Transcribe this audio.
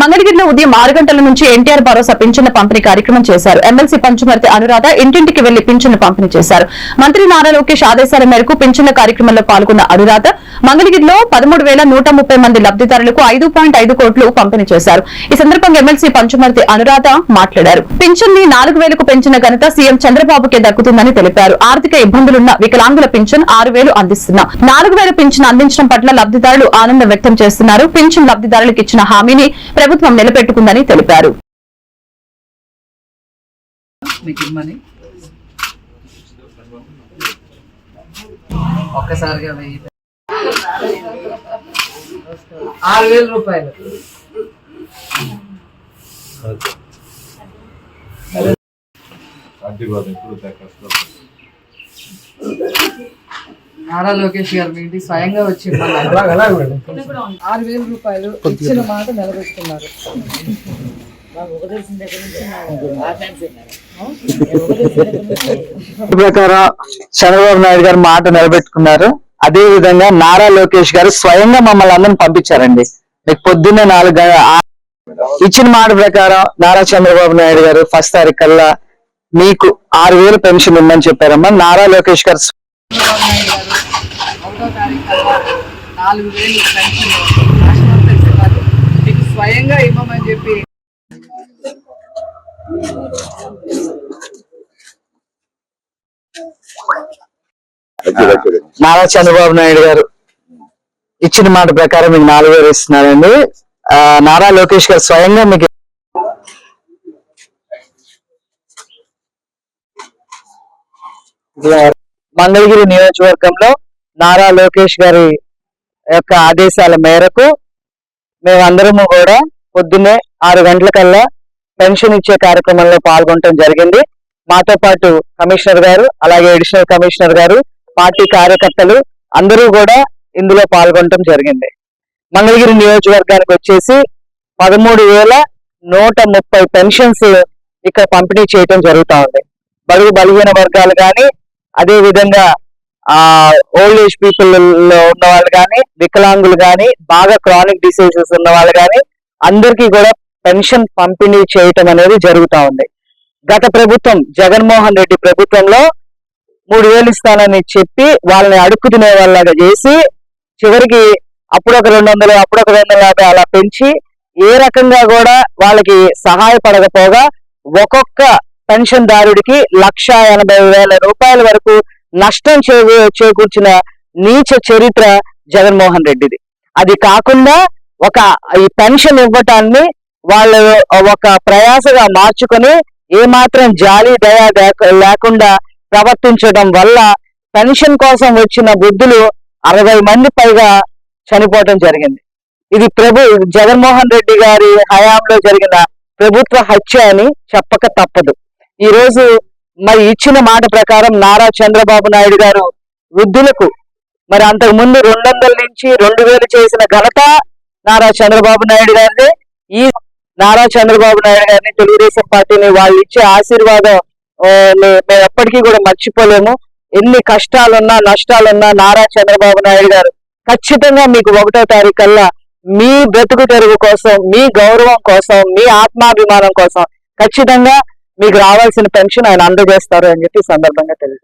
మంగళగిరిలో ఉదయం ఆరు గంటల నుంచి ఎన్టీఆర్ భరోసా పింఛన్ల పంపిణీ కార్యక్రమం చేశారు. ఎమ్మెల్సీ పంచుమర్తి అనురాధ ఇంటింటికి వెళ్ళి పింఛన్లు పంపిణీ చేశారు. మంత్రి నారా లోకేష్ ఆదేశాల మేరకు పింఛన్ల కార్యక్రమంలో పాల్గొన్న అనురాధ మంగళగిరిలో పదమూడు వేల నూట ముప్పై మంది లబ్దిదారులకు ఐదు పాయింట్ ఐదు కోట్లు పంపిణీ చేశారు. ఈ సందర్భంగా ఎమ్మెల్సీ పంచుమర్తి అనురాధ మాట్లాడారు. పింఛన్ని నాలుగు వేలకు పెంచిన ఘనత సీఎం చంద్రబాబుకే దక్కుతుందని తెలిపారు. ఆర్థిక ఇబ్బందులున్న వికలాంగుల పింఛన్ ఆరు వేలు అందిస్తున్నాం. నాలుగు వేల పింఛన్ అందించడం పట్ల లబ్దిదారులు ఆనందం వ్యక్తం చేస్తున్నారు. పింఛన్ లబ్దిదారులకు ఇచ్చిన హామీని ప్రభుత్వం నిలబెట్టుకుందని తెలిపారు. ఒక్కసారిగా ఆరు వేల రూపాయలు. అడ్డిపోదు ఎప్పుడు కష్టం నారా లోకేష్ గారు మీ ఇంటికి స్వయంగా వచ్చి. ఆరు వేల రూపాయలు ఇచ్చిన మాట నిలబెట్టుకున్నారు ప్రకారం చంద్రబాబు నాయుడు గారు మాట నిలబెట్టుకున్నారు అదే విధంగా నారా లోకేష్ గారు స్వయంగా మమ్మల్ని అందరిని పంపించారండి. మీకు పొద్దున్నే నాలుగు ఇచ్చిన మాట ప్రకారం నారా చంద్రబాబు నాయుడు గారు ఫస్ట్ తారీఖు కల్లా మీకు ఆరు వేలు పెన్షన్ ఇమ్మని చెప్పారమ్మా. నారా లోకేష్ గారు ఒకటో తారీఖు నాలుగు వేలు పెన్షన్ రాష్ట్రం పెంచుతారు మీకు స్వయంగా ఇవ్వమని చెప్పి నారా చంద్రబాబు నాయుడు గారు ఇచ్చిన మాట ప్రకారం మీకు నాలుగు వేలు ఇస్తున్నారండి. ఆ, నారా లోకేష్ గారు స్వయంగా మీకు మంగళగిరి నియోజకవర్గంలో నారా లోకేష్ గారి యొక్క ఆదేశాల మేరకు మేమందరము కూడా పొద్దున్నే ఆరు గంటలకల్లా పెన్షన్ ఇచ్చే కార్యక్రమంలో పాల్గొనడం జరిగింది. మాతో పాటు కమిషనర్ గారు అలాగే అడిషనల్ కమిషనర్ గారు పార్టీ కార్యకర్తలు అందరూ కూడా ఇందులో పాల్గొనడం జరిగింది. మంగళగిరి నియోజకవర్గానికి వచ్చేసి పదమూడు వేల నూట ముప్పై పెన్షన్స్ ఇక్కడ పంపిణీ చేయటం జరుగుతూ ఉంది. బడుగు బలహీన వర్గాలు కానీ అదేవిధంగా ఆ ఓల్డ్ ఏజ్ పీపుల్లో ఉన్న వాళ్ళు కానీ వికలాంగులు కానీ బాగా క్రానిక్ డిసీజెస్ ఉన్న వాళ్ళు కానీ అందరికీ కూడా పెన్షన్ పంపిణీ చేయటం అనేది జరుగుతూ ఉంది. గత ప్రభుత్వం జగన్మోహన్ రెడ్డి ప్రభుత్వంలో మూడు వేలు ఇస్తానని చెప్పి వాళ్ళని అడుక్కు తినే వాళ్ళగా చేసి చివరికి అప్పుడు ఒక రెండు వందలు అప్పుడు ఒక రెండు వందల యాభై అలా పెంచి ఏ రకంగా కూడా వాళ్ళకి సహాయపడకపోగా ఒక్కొక్క పెన్షన్ దారుడికి లక్ష ఎనభై వేల రూపాయల వరకు నష్టం చే చేకూర్చిన నీచ చరిత్ర జగన్మోహన్ రెడ్డిది. అది కాకుండా ఒక ఈ పెన్షన్ ఇవ్వటాన్ని వాళ్ళు ఒక ప్రయాసగా మార్చుకొని ఏమాత్రం జాలి దయా లేకుండా ప్రవర్తించడం వల్ల పెన్షన్ కోసం వచ్చిన బుద్ధులు అరవై మంది పైగా చనిపోవటం జరిగింది. ఇది ప్రభు జగన్మోహన్ రెడ్డి గారి హయాంలో జరిగిన ప్రభుత్వ హత్య అని చెప్పక తప్పదు. ఈ రోజు మరి ఇచ్చిన మాట ప్రకారం నారా చంద్రబాబు నాయుడు గారు వృద్ధులకు మరి అంతకు ముందు రెండు వందల నుంచి రెండు వేలు చేసిన ఘనత నారా చంద్రబాబు నాయుడు గారిదే. ఈ నారా చంద్రబాబు నాయుడు గారిని తెలుగుదేశం పార్టీని వాళ్ళు ఇచ్చే ఆశీర్వాదం మేము ఎప్పటికీ కూడా మర్చిపోలేము. ఎన్ని కష్టాలున్నా నష్టాలున్నా నారా చంద్రబాబు నాయుడు గారు ఖచ్చితంగా మీకు ఒకటో తారీఖు కల్లా మీ బ్రతుకు తెరుగు కోసం మీ గౌరవం కోసం మీ ఆత్మాభిమానం కోసం ఖచ్చితంగా మీకు రావాల్సిన పెన్షన్ ఆయన అందజేస్తారు అని చెప్పి సందర్భంగా తెలుసు